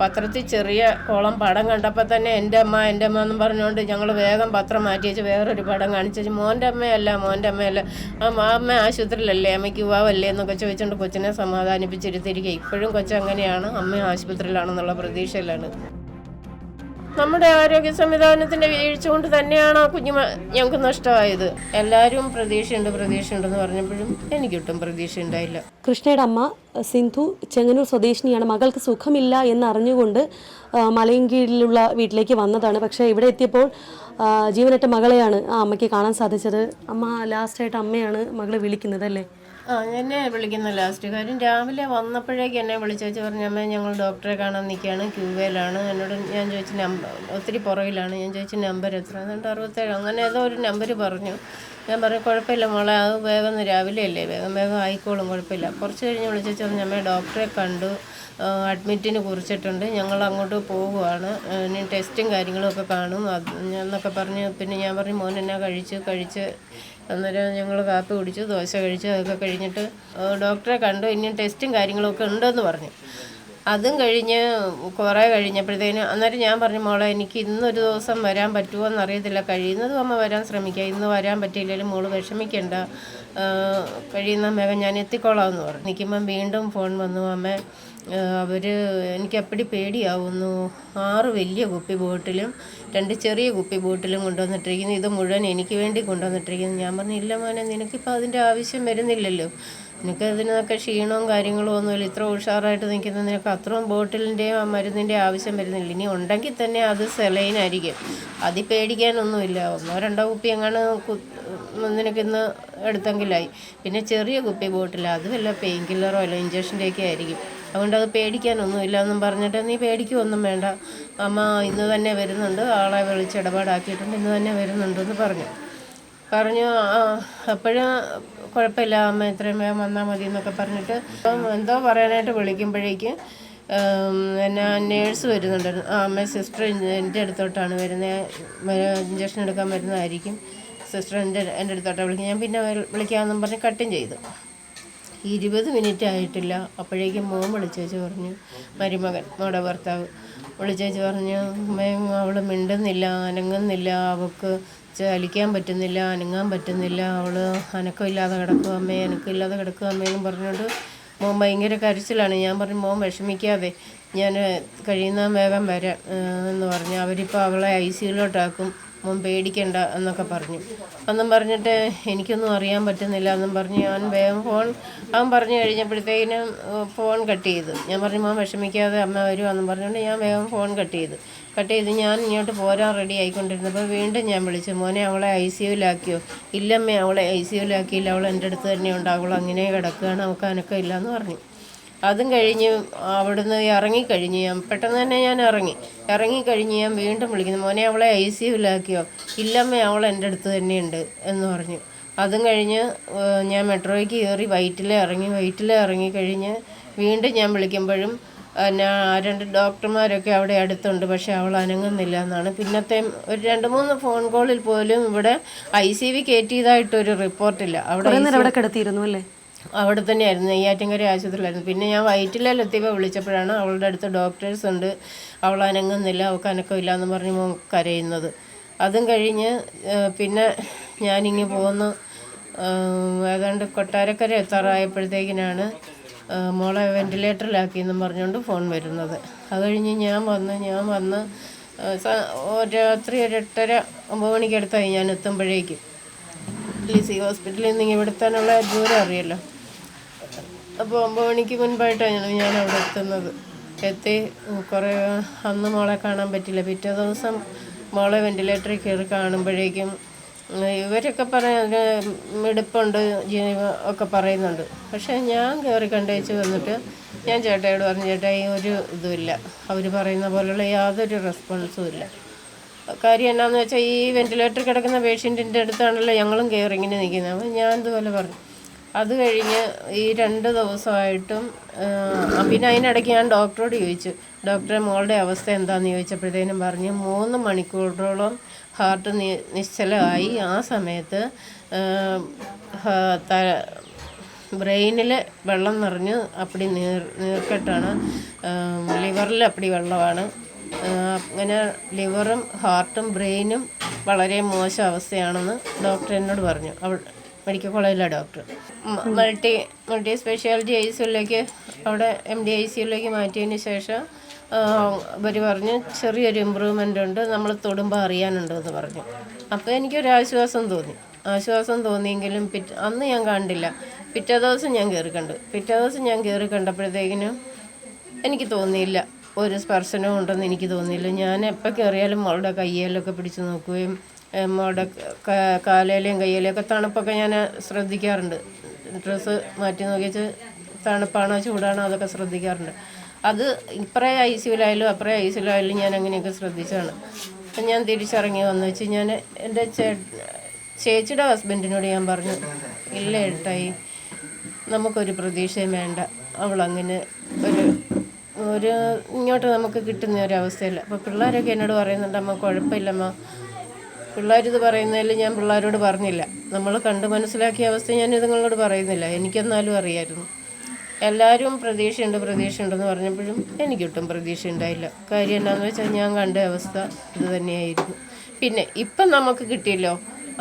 പത്രത്തിൽ ചെറിയ കോളം പടം കണ്ടപ്പോൾ തന്നെ എന്റെ അമ്മ എന്റെ അമ്മ എന്നും പറഞ്ഞുകൊണ്ട് ഞങ്ങൾ വേഗം പത്രം മാറ്റി വെച്ച് വേറൊരു പടം കാണിച്ചു മോന്റെ അമ്മയല്ല മോന്റെ അമ്മയല്ല. ആ അമ്മ ആശുപത്രിയിലല്ലേ അമ്മയ്ക്ക് യുവാവല്ലേ എന്നൊക്കെ ചോദിച്ചുകൊണ്ട് കൊച്ചിനെ സമാധാനിപ്പിച്ചിരുത്തിരിക്കുക ഇപ്പോഴും കൊച്ചങ്ങനെയാണ് അമ്മ ആശുപത്രിയിലാണെന്നുള്ള പ്രതീക്ഷയിലാണ്. നമ്മുടെ ആരോഗ്യ സംവിധാനത്തിന്റെ വീഴ്ച കൊണ്ട് തന്നെയാണ് ആ കുഞ്ഞു ഞങ്ങൾക്ക് നഷ്ടമായത്. എല്ലാവരും പ്രതീക്ഷയുണ്ട് പ്രതീക്ഷയുണ്ടെന്ന് പറഞ്ഞപ്പോഴും എനിക്ക് ഒട്ടും പ്രതീക്ഷ ഉണ്ടായില്ല. കൃഷ്ണയുടെ അമ്മ സിന്ധു ചെങ്ങന്നൂർ സ്വദേശിനിയാണ്. മകൾക്ക് സുഖമില്ല എന്നറിഞ്ഞുകൊണ്ട് മലയൻകീഴിലുള്ള വീട്ടിലേക്ക് വന്നതാണ്. പക്ഷേ ഇവിടെ എത്തിയപ്പോൾ ജീവനറ്റ മകളെയാണ് ആ അമ്മയ്ക്ക് കാണാൻ സാധിച്ചത്. അമ്മ ലാസ്റ്റായിട്ട് അമ്മയാണ് മകളെ വിളിക്കുന്നത് അല്ലേ? ആ എന്നെ വിളിക്കുന്ന ലാസ്റ്റ് കാര്യം. രാവിലെ വന്നപ്പോഴേക്ക് എന്നെ വിളിച്ചേച്ച് പറഞ്ഞു അമ്മ ഞങ്ങൾ ഡോക്ടറെ കാണാൻ നിൽക്കുകയാണ് ക്യൂവേലാണ്. എന്നോട് ഞാൻ ചോദിച്ച നമ്പർ ഒത്തിരി പുറകിലാണ്. ഞാൻ ചോദിച്ച നമ്പർ എത്ര? എന്നിട്ട് അറുപത്തേഴ്. അങ്ങനെ ഏതോ ഒരു നമ്പർ പറഞ്ഞു. ഞാൻ പറഞ്ഞു കുഴപ്പമില്ല മോളെ അത് വേഗം രാവിലെ അല്ലേ? വേഗം വേഗം ആയിക്കോളും കുഴപ്പമില്ല. കുറച്ച് കഴിഞ്ഞ് വിളിച്ചേച്ച് പറഞ്ഞു അമ്മ ഡോക്ടറെ കണ്ടു. അഡ്മിറ്റിന് കുറിച്ചിട്ടുണ്ട്. ഞങ്ങൾ അങ്ങോട്ട് പോവുകയാണ്. ഇനി ടെസ്റ്റും കാര്യങ്ങളും ഒക്കെ കാണും. എന്നൊക്കെ പറഞ്ഞ് പിന്നെ ഞാൻ പറഞ്ഞു മോൻ എന്നാ കഴിച്ച്? കഴിച്ച് അന്നേരം ഞങ്ങൾ കാപ്പി കുടിച്ചു ദോശ കഴിച്ചു അതൊക്കെ കഴിഞ്ഞിട്ട് ഡോക്ടറെ കണ്ടു. ഇനി ടെസ്റ്റും കാര്യങ്ങളൊക്കെ ഉണ്ടെന്ന് പറഞ്ഞു. അതും കഴിഞ്ഞ് കുറേ കഴിഞ്ഞപ്പോഴത്തേന് അന്നേരം ഞാൻ പറഞ്ഞു മോളെ എനിക്ക് ഇന്നൊരു ദിവസം വരാൻ പറ്റുമോ എന്നറിയത്തില്ല കഴിയുന്നതും അമ്മ വരാൻ ശ്രമിക്കുക ഇന്ന് വരാൻ പറ്റിയില്ലെങ്കിലും മോൾ വിഷമിക്കണ്ട. കഴിയുന്ന മേഘം ഞാൻ എത്തിക്കോളാം എന്ന് പറഞ്ഞു. നിൽക്കുമ്പം വീണ്ടും ഫോൺ വന്നു അമ്മ അവർ എനിക്ക് അപ്പടി പേടിയാവുന്നു. ആറ് വലിയ കുപ്പി ബോട്ടിലും രണ്ട് ചെറിയ കുപ്പി ബോട്ടിലും കൊണ്ടുവന്നിട്ടിരിക്കുന്നു. ഇത് മുഴുവൻ എനിക്ക് വേണ്ടി കൊണ്ടുവന്നിട്ടിരിക്കുന്നു. ഞാൻ പറഞ്ഞു ഇല്ല മോനെ നിനക്കിപ്പോൾ അതിന്റെ ആവശ്യം വരുന്നില്ലല്ലോ. നിനക്ക് അതിനൊക്കെ ക്ഷീണവും കാര്യങ്ങളും ഒന്നുമില്ല ഇത്ര ഉഷാറായിട്ട് നിൽക്കുന്ന നിനക്ക് അത്രയും ബോട്ടിലിന്റെയും ആ മരുന്നിന്റെയും ആവശ്യം വരുന്നില്ല. ഇനി ഉണ്ടെങ്കിൽ തന്നെ അത് സെലൈനായിരിക്കും. അതി പേടിക്കാനൊന്നുമില്ല. ഒന്നോ രണ്ടോ കുപ്പി എങ്ങാണ് നിനക്കിന്ന് എടുത്തെങ്കിലായി. പിന്നെ ചെറിയ കുപ്പി ബോട്ടിൽ അതുമല്ല പെയിൻ കില്ലറോ അല്ല ഇഞ്ചക്ഷന്റെയൊക്കെ ആയിരിക്കും. അതുകൊണ്ട് അത് പേടിക്കാനൊന്നുമില്ല എന്നും പറഞ്ഞിട്ട് നീ പേടിക്കുമൊന്നും വേണ്ട. അമ്മ ഇന്ന് തന്നെ വരുന്നുണ്ട്. ആളെ വിളിച്ച് ഇടപാടാക്കിയിട്ടുണ്ട്. ഇന്ന് തന്നെ വരുന്നുണ്ടെന്ന് പറഞ്ഞു. പറഞ്ഞു അപ്പോഴും കുഴപ്പമില്ല. അമ്മ എത്രയും വേഗം വന്നാൽ മതി എന്നൊക്കെ പറഞ്ഞിട്ട് എന്തോ പറയാനായിട്ട് വിളിക്കുമ്പോഴേക്ക് എന്നാ നേഴ്സ് വരുന്നുണ്ടായിരുന്നു. ആ അമ്മ സിസ്റ്റർ എന്റെ അടുത്തോട്ടാണ് വരുന്നത് ഇഞ്ചക്ഷൻ എടുക്കാൻ വരുന്നതായിരിക്കും. സിസ്റ്റർ എന്റെ എന്റെ അടുത്തോട്ടാണ് വിളിക്കുന്നത്. ഞാൻ പിന്നെ വിളിക്കാമെന്നും പറഞ്ഞ് കട്ടും ചെയ്തു. ഇരുപത് മിനിറ്റ് ആയിട്ടില്ല അപ്പോഴേക്കും മോൻ വിളിച്ചേച്ച് പറഞ്ഞു മരുമകൻ നമ്മുടെ ഭർത്താവ്. വിളിച്ചേച്ച് പറഞ്ഞു അവൾ മിണ്ടുന്നില്ല അനങ്ങുന്നില്ല അവൾക്ക് ചലിക്കാൻ പറ്റുന്നില്ല അനങ്ങാൻ പറ്റുന്നില്ല അവൾ അനക്കമില്ലാതെ കിടക്കും അമ്മേ അനക്കമില്ലാതെ കിടക്കും അമ്മയെന്നും പറഞ്ഞുകൊണ്ട് മോൻ ഭയങ്കര കരച്ചിലാണ്. ഞാൻ പറഞ്ഞു മോൻ വിഷമിക്കാതെ ഞാൻ കഴിയുന്ന വേഗം വരാം എന്ന് പറഞ്ഞു. അവരിപ്പോൾ അവളെ ഐ സിയിലോട്ടാക്കും മോൻ പേടിക്കണ്ട എന്നൊക്കെ പറഞ്ഞു. അന്നും പറഞ്ഞിട്ട് എനിക്കൊന്നും അറിയാൻ പറ്റുന്നില്ല. എന്നും പറഞ്ഞ് ഞാൻ വേഗം ഫോൺ അവൻ പറഞ്ഞു കഴിഞ്ഞപ്പോഴത്തേക്കിനും ഫോൺ കട്ട് ചെയ്തു. ഞാൻ പറഞ്ഞു മോൻ വിഷമിക്കാതെ അമ്മ വരുവാന്നും പറഞ്ഞുകൊണ്ട് ഞാൻ വേഗം ഫോൺ കട്ട് ചെയ്തു. കട്ട് ചെയ്ത് ഞാൻ ഇങ്ങോട്ട് പോരാൻ റെഡി ആയിക്കൊണ്ടിരുന്നപ്പോൾ വീണ്ടും ഞാൻ വിളിച്ചു മോനെ അവളെ ഐ സി യുലാക്കിയോ ഇല്ലമ്മേ അവളെ ഐ സി യുലാക്കിയില്ല അവൾ എന്റെ അടുത്ത് തന്നെ ഉണ്ട് അവൾ അങ്ങനെ കിടക്കുകയാണ്. അവൾക്ക് അനക്കം ഇല്ലയെന്ന് പറഞ്ഞു. അതും കഴിഞ്ഞ് അവിടുന്ന് ഇറങ്ങിക്കഴിഞ്ഞ് ഞാൻ പെട്ടെന്ന് തന്നെ ഞാൻ ഇറങ്ങി. ഇറങ്ങിക്കഴിഞ്ഞ് ഞാൻ വീണ്ടും വിളിക്കുന്നു. മോനെ അവളെ ഐ സി യുലാക്കിയോ ഇല്ലമ്മ അവൾ എന്റെ അടുത്ത് തന്നെയുണ്ട് എന്ന് പറഞ്ഞു. അതും കഴിഞ്ഞ് ഞാൻ മെട്രോയ്ക്ക് കയറി വൈറ്റിലെ ഇറങ്ങി വൈറ്റിലെ ഇറങ്ങി കഴിഞ്ഞ് വീണ്ടും ഞാൻ വിളിക്കുമ്പോഴും പിന്നെ രണ്ട് ഡോക്ടർമാരൊക്കെ അവിടെ അടുത്തുണ്ട് പക്ഷെ അവൾ അനങ്ങുന്നില്ല എന്നാണ്. പിന്നത്തെ ഒരു രണ്ട് മൂന്ന് ഫോൺ കോളിൽ പോലും ഇവിടെ ഐ സി വി കയറ്റിയതായിട്ടൊരു റിപ്പോർട്ടില്ല. അവിടെ കിടത്തിയിരുന്നു അല്ലേ? അവിടെ തന്നെയായിരുന്നു നെയ്യാറ്റിൻകര ആശുപത്രിയിലായിരുന്നു. പിന്നെ ഞാൻ വയറ്റിലെത്തിയപ്പോൾ വിളിച്ചപ്പോഴാണ് അവളുടെ അടുത്ത് ഡോക്ടേഴ്സ് ഉണ്ട് അവൾ അനങ്ങുന്നില്ല അവൾക്ക് അനക്കമില്ല എന്ന് പറഞ്ഞ് കരയുന്നത്. അതും കഴിഞ്ഞ് പിന്നെ ഞാനിങ്ങ് പോകുന്ന ഏതാണ്ട് കൊട്ടാരക്കര എത്താറായപ്പോഴത്തേക്കിനാണ് മോളെ വെന്റിലേറ്ററിലാക്കിയെന്നും പറഞ്ഞുകൊണ്ട് ഫോൺ വരുന്നത്. അത് കഴിഞ്ഞ് ഞാൻ വന്ന് ഞാൻ വന്ന് രാത്രി ഒരു എട്ടര ഒമ്പത് മണിക്കടുത്തായി ഞാൻ എത്തുമ്പോഴേക്കും. സി ഹോസ്പിറ്റലിൽ നിന്ന് ഇവിടെത്താനുള്ള ദൂരം അറിയല്ലോ. അപ്പോൾ ഒമ്പത് മണിക്ക് മുൻപായിട്ടാണ് ഞാൻ അവിടെ എത്തുന്നത്. എത്തി കുറേ അന്ന് മോളെ കാണാൻ പറ്റില്ല പിറ്റേ ദിവസം മോളെ വെന്റിലേറ്ററിൽ കയറി കാണുമ്പോഴേക്കും ഇവരൊക്കെ പറയാൻ മിടുപ്പുണ്ട് ജീവ ഒക്കെ പറയുന്നുണ്ട്. പക്ഷേ ഞാൻ കയറി കണ്ടേച്ച് വന്നിട്ട് ഞാൻ ചേട്ടായോട് പറഞ്ഞു ചേട്ടാ ഈ ഒരു ഇതുമില്ല അവർ പറയുന്ന പോലെയുള്ള യാതൊരു റെസ്പോൺസും ഇല്ല. കാര്യം എന്നാന്ന് വെച്ചാൽ ഈ വെന്റിലേറ്ററിൽ കിടക്കുന്ന പേഷ്യന്റിന്റെ അടുത്താണല്ലോ ഞങ്ങളും കയറി ഇങ്ങനെ നിൽക്കുന്നത്. അപ്പം ഞാൻ ഇതുപോലെ പറഞ്ഞു അത് കഴിഞ്ഞ് ഈ രണ്ട് ദിവസമായിട്ടും പിന്നെ അതിനിടയ്ക്ക് ഞാൻ ഡോക്ടറോട് ചോദിച്ചു ഡോക്ടറെ മോളുടെ അവസ്ഥ എന്താണെന്ന് ചോദിച്ചപ്പോഴത്തേനും പറഞ്ഞ് മൂന്ന് മണിക്കൂറോളം ഹാർട്ട് നിശ്ചലമായി. ആ സമയത്ത് ബ്രെയിനിൽ വെള്ളം നിറഞ്ഞ് അപ്പടി നീർ നീർക്കെട്ടാണ്. ലിവറിൽ അപ്പടി വെള്ളമാണ്. അങ്ങനെ ലിവറും ഹാർട്ടും ബ്രെയിനും വളരെ മോശം അവസ്ഥയാണെന്ന് ഡോക്ടർ എന്നോട് പറഞ്ഞു. അവൾ മെഡിക്കൽ കോളേജിലെ doctor. Multi multi speciality I സിയിലേക്ക് അവിടെ എം ഡി ഐ സിയിലേക്ക് മാറ്റിയതിന് ശേഷം അവർ പറഞ്ഞു ചെറിയൊരു ഇമ്പ്രൂവ്മെന്റ് ഉണ്ട് നമ്മൾ തൊടുമ്പോൾ അറിയാനുണ്ട് എന്ന് പറഞ്ഞു. അപ്പോൾ എനിക്കൊരു ആശ്വാസം തോന്നി. ആശ്വാസം തോന്നിയെങ്കിലും പിറ്റ അന്ന് ഞാൻ കണ്ടില്ല. പിറ്റേ ദിവസം ഞാൻ കയറി കണ്ടു. പിറ്റേ ദിവസം ഞാൻ കയറി കണ്ടപ്പോഴത്തേക്കിനും എനിക്ക് തോന്നിയില്ല. ഒരു സ്പർശനവും ഉണ്ടെന്ന് എനിക്ക് തോന്നിയില്ല. ഞാൻ എപ്പോൾ കയറിയാലും അവളുടെ കയ്യിലൊക്കെ പിടിച്ച് നോക്കുകയും ഏഹ്, കാലിലെയും കയ്യിലെയൊക്കെ തണുപ്പൊക്കെ ഞാൻ ശ്രദ്ധിക്കാറുണ്ട്. ഡ്രസ്സ് മാറ്റി നോക്കിച്ച് തണുപ്പാണോ ചൂടാണോ അതൊക്കെ ശ്രദ്ധിക്കാറുണ്ട്. അത് ഇപ്പറേ ഐ സിയിലായാലും അപ്പറേ ഐ സിയിലായാലും ഞാൻ അങ്ങനെയൊക്കെ ശ്രദ്ധിച്ചാണ്. അപ്പം ഞാൻ തിരിച്ചിറങ്ങി വന്നു വെച്ച് ഞാൻ എന്റെ ചേ ചേച്ചിയുടെ ഹസ്ബൻഡിനോട് ഞാൻ പറഞ്ഞു ഇല്ല ഏട്ടായി നമുക്കൊരു പ്രതീക്ഷയും വേണ്ട. അവളങ്ങനെ ഒരു ഒരു ഇങ്ങോട്ട് നമുക്ക് കിട്ടുന്ന ഒരു അവസ്ഥയില്ല. അപ്പോൾ പിള്ളേരൊക്കെ എന്നോട് പറയുന്നുണ്ട് അമ്മ കുഴപ്പമില്ലമ്മ. പിള്ളേരിത് പറയുന്നതിൽ ഞാൻ പിള്ളേരോട് പറഞ്ഞില്ല. നമ്മൾ കണ്ട് മനസ്സിലാക്കിയ അവസ്ഥ ഞാൻ ഇതുങ്ങളോട് പറയുന്നില്ല. എനിക്കെന്നാലും അറിയായിരുന്നു. എല്ലാവരും പ്രതീക്ഷയുണ്ട് പ്രതീക്ഷയുണ്ടെന്ന് പറഞ്ഞപ്പോഴും എനിക്കൊട്ടും പ്രതീക്ഷ ഉണ്ടായില്ല. കാര്യം എന്താണെന്ന് വെച്ചാൽ ഞാൻ കണ്ട അവസ്ഥ ഇത് തന്നെയായിരുന്നു. പിന്നെ ഇപ്പം നമുക്ക് കിട്ടിയല്ലോ.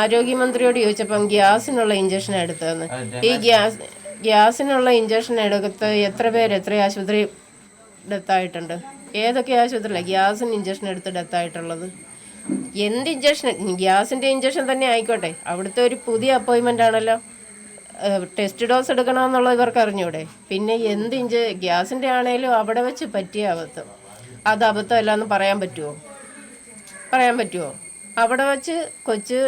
ആരോഗ്യമന്ത്രിയോട് ചോദിച്ചപ്പം ഗ്യാസിനുള്ള ഇഞ്ചക്ഷൻ എടുത്തതെന്ന്. ഈ ഗ്യാസ് ഗ്യാസിനുള്ള ഇഞ്ചക്ഷൻ എടുത്ത് എത്ര പേര് എത്ര ആശുപത്രി ഡെത്തായിട്ടുണ്ട്? ഏതൊക്കെ ആശുപത്രിയിലാണ് ഗ്യാസിന് ഇഞ്ചക്ഷൻ എടുത്ത് ഡെത്തായിട്ടുള്ളത്? എന്ത് ഇഞ്ചക്ഷൻ ഗ്യാസിന്റെ ഇഞ്ചക്ഷൻ തന്നെ ആയിക്കോട്ടെ. അവിടുത്തെ ഒരു പുതിയ അപ്പോയിൻമെന്റ് ആണല്ലോ. ടെസ്റ്റ് ഡോസ് എടുക്കണമെന്നുള്ള ഇവർക്ക് അറിഞ്ഞൂടെ? പിന്നെ എന്ത് ഇഞ്ച് ഗ്യാസിന്റെ ആണേലും അവിടെ വെച്ച് പറ്റിയ അബദ്ധം. അത് അബദ്ധമല്ല എന്ന് പറയാൻ പറ്റുമോ പറയാൻ പറ്റുമോ അവിടെ വെച്ച് കൊച്ച്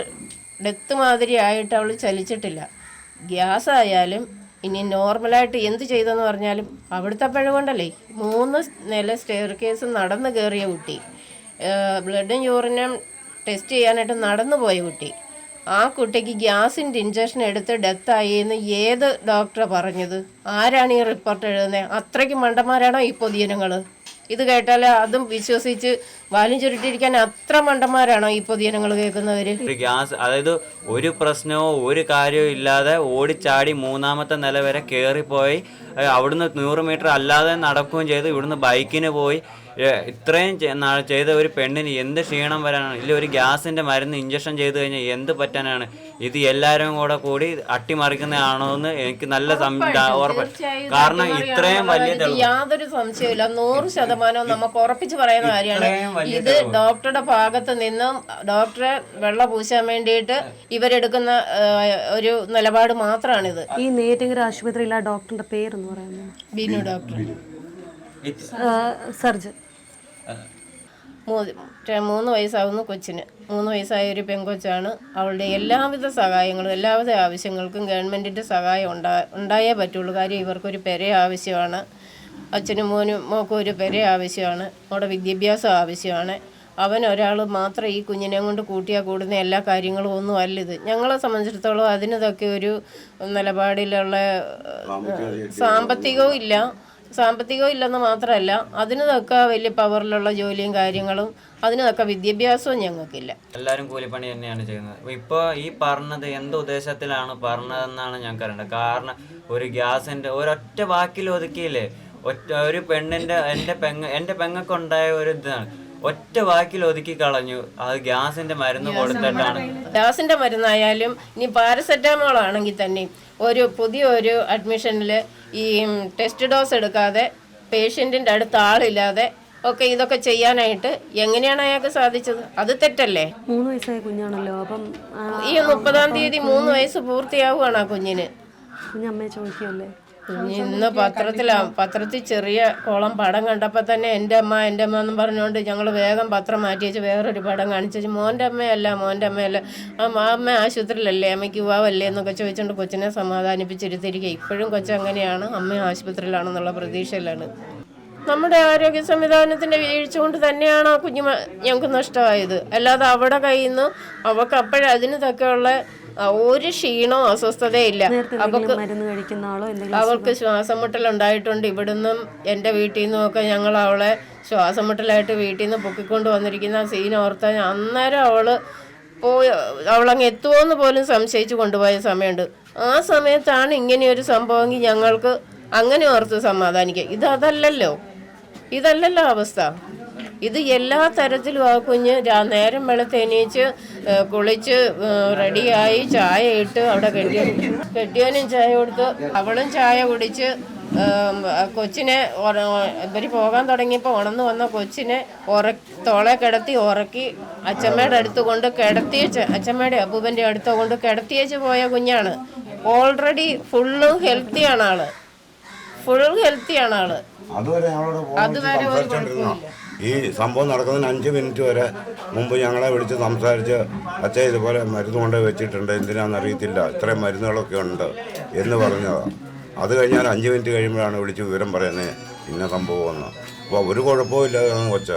ഡെത്ത് മാതിരി ആയിട്ട് അവൾ ചലിച്ചിട്ടില്ല. ഗ്യാസ് ആയാലും ഇനി നോർമലായിട്ട് എന്ത് ചെയ്തെന്ന് പറഞ്ഞാലും അവിടുത്തെ പഴുകൊണ്ടല്ലേ? മൂന്ന് നില സ്റ്റെയർ കേസ് നടന്ന് കയറിയ കുട്ടി. ബ്ലഡും യൂറിനും ടെസ്റ്റ് ചെയ്യാനായിട്ട് നടന്നു പോയ കുട്ടി. ആ കുട്ടിക്ക് ഗ്യാസിന്റെ ഇഞ്ചക്ഷൻ എടുത്ത് ഡെത്തായി എന്ന് ഏത് ഡോക്ടറെ പറഞ്ഞത്? ആരാണ് ഈ റിപ്പോർട്ട് എഴുതുന്നത് അത്രയ്ക്ക് മണ്ടന്മാരാണോ ഈ പൊതുജനങ്ങൾ ഇത് കേട്ടാൽ അതും വിശ്വസിച്ച് വാലും ചുരുട്ടിയിരിക്കാൻ അത്ര മണ്ടന്മാരാണോ ഈ പൊതുജനങ്ങൾ കേൾക്കുന്നവർ ഒരു ഗ്യാസ് അതായത് ഒരു പ്രശ്നമോ ഒരു കാര്യവും ഇല്ലാതെ ഓടിച്ചാടി മൂന്നാമത്തെ നില വരെ കയറിപ്പോയി പോയി അവിടുന്ന് നൂറ് മീറ്റർ അല്ലാതെ നടക്കുകയും ചെയ്തു ഇവിടുന്ന് ബൈക്കിന് പോയി ഇത്രയും ചെയ്ത ഒരു പെണ്ണിന് എന്ത് ക്ഷീണം വരാനാണ്? ഇല്ല ഒരു ഗ്യാസിന്റെ മരുന്ന് ഇഞ്ചക്ഷൻ ചെയ്ത് കഴിഞ്ഞാൽ എന്ത് പറ്റാനാണ്? ഇത് എല്ലാവരും കൂടെ കൂടി അട്ടിമറിക്കുന്നതാണോ എന്ന് എനിക്ക് നല്ല ഉറപ്പ് കാരണം ഇത്രയും വലിയ യാതൊരു സംശയമില്ല നൂറ് ശതമാനവും നമുക്ക് ഉറപ്പിച്ച് പറയുന്ന കാര്യമാണ്. ഇത് ഡോക്ടറുടെ ഭാഗത്ത് നിന്നും ഡോക്ടറെ വെള്ള പൂശാൻ വേണ്ടിയിട്ട് ഇവരെടുക്കുന്ന ഒരു നിലപാട് മാത്രമാണിത് ഈ നെയ്യാറ്റിങ്കര ആശുപത്രിയിലെ ആ ഡോക്ടറിന്റെ എന്ന് പറയുന്നത് ബിനു ഡോക്ടർ. സർജൻ. മൂന്ന് വയസ്സാവുന്നു കൊച്ചിന്. മൂന്ന് വയസ്സായ ഒരു പെങ്കൊച്ചാണ് അവളുടെ എല്ലാവിധ സഹായങ്ങളും എല്ലാവിധ ആവശ്യങ്ങൾക്കും ഗവൺമെന്റിന്റെ സഹായം ഉണ്ടാ ഉണ്ടായേ പറ്റുള്ളൂ. കാര്യം ഇവർക്കൊരു പെര ആവശ്യമാണ് അച്ഛനും മോനും മോക്കും ഒരു പെര ആവശ്യമാണ് അവിടെ വിദ്യാഭ്യാസം ആവശ്യമാണ്. അവൻ ഒരാൾ മാത്രം ഈ കുഞ്ഞിനെ കൊണ്ട് കൂട്ടിയാൽ കൂടുന്ന എല്ലാ കാര്യങ്ങളും ഒന്നും അല്ല ഇത് ഞങ്ങളെ സംബന്ധിച്ചിടത്തോളം അതിനതൊക്കെ ഒരു നിലപാടിലുള്ള സാമ്പത്തികവും ഇല്ല. സാമ്പത്തികവും ഇല്ലെന്ന് മാത്രമല്ല അതിനതൊക്കെ വലിയ പവറിലുള്ള ജോലിയും കാര്യങ്ങളും അതിനതൊക്കെ വിദ്യാഭ്യാസവും ഞങ്ങൾക്കില്ല. എല്ലാവരും കൂലിപ്പണി തന്നെയാണ് ചെയ്യുന്നത്. ഇപ്പോൾ ഇപ്പൊ ഈ പറഞ്ഞത് എന്ത് ഉദ്ദേശത്തിലാണ് പറഞ്ഞതെന്നാണ് ഞങ്ങൾക്ക് അറിയേണ്ടത് കാരണം ഒരു ഗ്യാസിന്റെ ഒരൊറ്റ വാക്കിൽ ഒതുക്കിയില്ലേ? ഒറ്റ ഒരു പെണ്ണിന്റെ എന്റെ പെങ്ങ എന്റെ പെങ്ങക്കുണ്ടായ ഒരു ഇതാണ്. ഒറ്റ വാക്കിൽ ഒതുക്കി കളഞ്ഞു. അത് ഗ്യാസിന്റെ മരുന്ന് കൊടുത്തിട്ടാണ്. ഗ്യാസിന്റെ മരുന്നായാലും ഇനി പാരസെറ്റാമോൾ ആണെങ്കിൽ തന്നെ ഒരു പുതിയ ഒരു അഡ്മിഷനിൽ ഈ ടെസ്റ്റ് ഡോസ് എടുക്കാതെ പേഷ്യന്റിന്റെ അടുത്ത് ആളില്ലാതെ ഒക്കെ ഇതൊക്കെ ചെയ്യാനായിട്ട് എങ്ങനെയാണ് അയാൾക്ക് സാധിച്ചത്? അത് തെറ്റല്ലേ? മൂന്ന് വയസ്സായ കുഞ്ഞാണല്ലോ. അപ്പം ഈ മുപ്പതാം തീയതി മൂന്ന് വയസ്സ് പൂർത്തിയാവുകയാണ് ആ കുഞ്ഞിന്. കുഞ്ഞമ്മയെ ചോദിക്കുമല്ലേ കുഞ്ഞ് ഇന്ന് പത്രത്തിലാ പത്രത്തിൽ ചെറിയ കോളം പടം കണ്ടപ്പോൾ തന്നെ എന്റെ അമ്മ എന്റെ അമ്മ എന്ന് പറഞ്ഞുകൊണ്ട് ഞങ്ങൾ വേഗം പത്രം മാറ്റി വെച്ച് വേറൊരു പടം കാണിച്ചു മോന്റെ അമ്മയല്ല മോന്റെ അമ്മയല്ല. ആ അമ്മ ആശുപത്രിയിലല്ലേ? അമ്മയ്ക്ക് യുവാവല്ലേ എന്നൊക്കെ ചോദിച്ചുകൊണ്ട് കൊച്ചിനെ സമാധാനിപ്പിച്ചിരുത്തിരിക്കുക ഇപ്പോഴും കൊച്ചങ്ങനെയാണ് അമ്മ ആശുപത്രിയിലാണെന്നുള്ള പ്രതീക്ഷയിലാണ്. നമ്മുടെ ആരോഗ്യ സംവിധാനത്തിന്റെ വീഴ്ച കൊണ്ട് തന്നെയാണ് ആ കുഞ്ഞു ഞങ്ങൾക്ക് നഷ്ടമായത്. അല്ലാതെ അവിടെ കയ്യിൽ നിന്ന് അവൾക്ക് അപ്പോഴും അതിന് തക്കെയുള്ള ഒരു ക്ഷീണോ അസ്വസ്ഥതയില്ല അവൾക്ക് മരുന്ന് കഴിക്കുന്ന ആളോ അവൾക്ക് ശ്വാസം മുട്ടലുണ്ടായിട്ടുണ്ട് ഇവിടുന്നും എന്റെ വീട്ടിൽ നിന്നും ഒക്കെ ഞങ്ങൾ അവളെ ശ്വാസം മുട്ടലായിട്ട് വീട്ടിൽ നിന്ന് പൊക്കിക്കൊണ്ട് വന്നിരിക്കുന്ന സീൻ ഓർത്ത അന്നേരം അവൾ പോയി അവളങ്ങ് എത്തുമോന്ന് പോലും സംശയിച്ച് കൊണ്ടുപോയ സമയമുണ്ട്. ആ സമയത്താണ് ഇങ്ങനെ ഒരു സംഭവമെങ്കിൽ ഞങ്ങൾക്ക് അങ്ങനെ ഓർത്ത് സമാധാനിക്കുക. ഇത് അതല്ലല്ലോ ഇതല്ലല്ലോ അവസ്ഥ. ഇത് എല്ലാ തരത്തിലും ആ കുഞ്ഞ് നേരം വെളുത്ത് എണീച്ച് കുളിച്ച് റെഡിയായി ചായ ഇട്ട് അവിടെ കെട്ടിയ കെട്ടിയവനും ചായ കൊടുത്ത്. അവളും ചായ കുടിച്ച് കൊച്ചിനെ ഇവർ പോകാൻ തുടങ്ങിയപ്പോൾ ഉണർന്നു വന്ന കൊച്ചിനെ ഉറ തോളെ കിടത്തി ഉറക്കി അച്ഛമ്മയുടെ അടുത്ത് കൊണ്ട് കിടത്തിയച്ച് അച്ഛമ്മയുടെ അപ്പൂപ്പന്റെ അടുത്ത് കൊണ്ട് കിടത്തിയച്ച് പോയ കുഞ്ഞാണ്. ഓൾറെഡി ഫുള്ളും ഹെൽത്തിയാണ് ആൾ. ഫുൾ ഹെൽത്തിയാണ് ആൾ. അതുവരെ ഒരു സംസാരിച്ചോണ്ടിരുന്ന? ഈ സംഭവം നടക്കുന്നതിന് അഞ്ച് മിനിറ്റ് വരെ മുമ്പ് ഞങ്ങളെ വിളിച്ച് സംസാരിച്ച് അച്ഛൻ ഇതുപോലെ മരുന്ന് കൊണ്ട് വെച്ചിട്ടുണ്ട് എന്തിനാണെന്ന് അറിയത്തില്ല. ഇത്രയും മരുന്നുകളൊക്കെ ഉണ്ട് എന്ന് പറഞ്ഞതാണ് അത് കഴിഞ്ഞാൽ അഞ്ച് മിനിറ്റ് കഴിയുമ്പോഴാണ് വിളിച്ച് വിവരം പറയുന്നത് ഇന്ന സംഭവം എന്ന് അപ്പോൾ ഒരു കുഴപ്പവും ഇല്ലാതെ കൊച്ച.